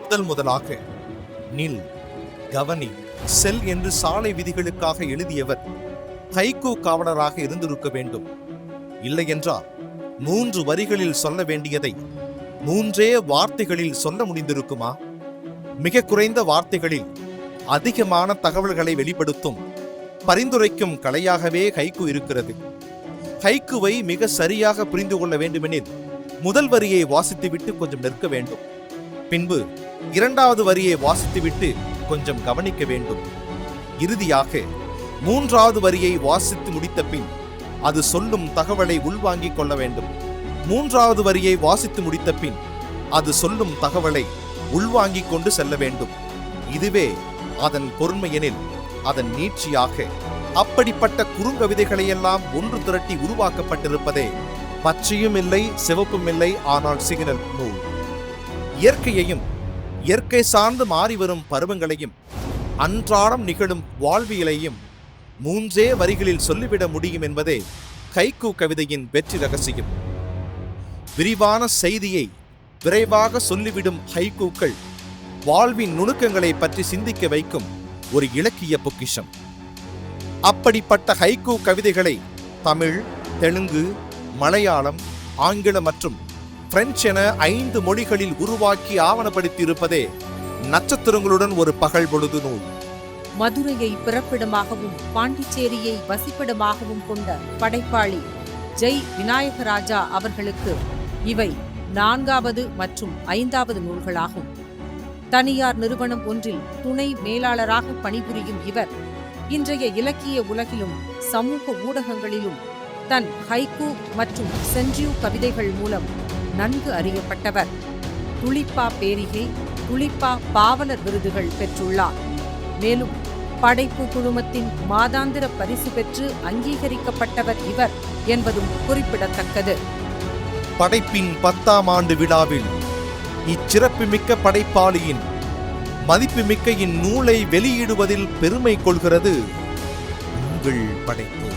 முதல் முதலாக நில் கவனி செல் என்று சாலை விதிகளுக்காக எழுதியவர் கைகூ காவலராக இருந்திருக்க வேண்டும். இல்லையென்றால் மூன்று வரிகளில் சொல்ல வேண்டியதை மூன்றே வார்த்தைகளில் சொல்ல முடிந்திருக்குமா? மிக குறைந்த வார்த்தைகளில் அதிகமான தகவல்களை வெளிப்படுத்தும் பரிந்துரைக்கும் கலையாகவே ஹைக்கு இருக்கிறது. ஹைக்குவை மிக சரியாக புரிந்து கொள்ள வேண்டுமெனில் முதல் வரியை வாசித்துவிட்டு கொஞ்சம் நிற்க வேண்டும். பின்பு இரண்டாவது வரியை வாசித்துவிட்டு கொஞ்சம் கவனிக்க வேண்டும். இறுதியாக மூன்றாவது வரியை வாசித்து முடித்த பின் அது சொல்லும் தகவலை உள்வாங்கிக் கொள்ள வேண்டும். மூன்றாவது வரியை வாசித்து முடித்த பின் அது சொல்லும் தகவலை உள்வாங்கிக் கொண்டு செல்ல வேண்டும். இதுவே அதன் பொறுமையெனில் அதன் நீட்சியாக அப்படிப்பட்ட குறுங்கவிதைகளையெல்லாம் ஒன்று திரட்டி உருவாக்கப்பட்டிருப்பதே பச்சையும் இல்லை சிவப்பும் இல்லை ஆனால் சிக்னல் நூல். இயற்கையையும் இயற்கை சார்ந்து மாறி வரும் பருவங்களையும் அன்றாடம் நிகழும் வாழ்வியலையும் மூன்றே வரிகளில் சொல்லிவிட முடியும் என்பதே கைக்கு கவிதையின் வெற்றி ரகசியம். விரிவான செய்தியை விரைவாக சொல்லிவிடும் ஹைகூக்கள் வாழ்வின் நுணுக்கங்களை பற்றி சிந்திக்க வைக்கும் ஒரு இலக்கிய பொக்கிஷம். அப்படிப்பட்ட ஹைகூ கவிதைகளை தமிழ் தெலுங்கு மலையாளம் ஆங்கிலம் மற்றும் பிரெஞ்சு என ஐந்து மொழிகளில் உருவாக்கி ஆவணப்படுத்தி இருப்பதே நட்சத்திரங்களுடன் ஒரு பகல் பொழுது நூல். மதுரையை பிறப்பிடமாகவும் பாண்டிச்சேரியை வசிப்பிடமாகவும் கொண்ட படைப்பாளி ஜெய் விநாயகராஜா அவர்களுக்கு இவை நான்காவது மற்றும் ஐந்தாவது நூல்களாகும். தனியார் நிறுவனம் ஒன்றில் துணை மேலாளராக பணிபுரியும் இவர் இன்றைய இலக்கிய உலகிலும் சமூக ஊடகங்களிலும் தன் ஹைகூ மற்றும் சென்றியூ கவிதைகள் மூலம் நன்கு அறியப்பட்டவர். துளிப்பா பேரிகை துளிப்பா பாவலர் விருதுகள் பெற்றுள்ளார். மேலும் படைப்பு குழுமத்தின் மாதாந்திர பரிசு பெற்று அங்கீகரிக்கப்பட்டவர் இவர் என்பதும் குறிப்பிடத்தக்கது. படைப்பின் பத்தாம் ஆண்டு விழாவில் இச்சிறப்புமிக்க படைப்பாளியின் மதிப்புமிக்க இந்நூலை வெளியிடுவதில் பெருமை கொள்கிறது. உங்கள் படைப்பு.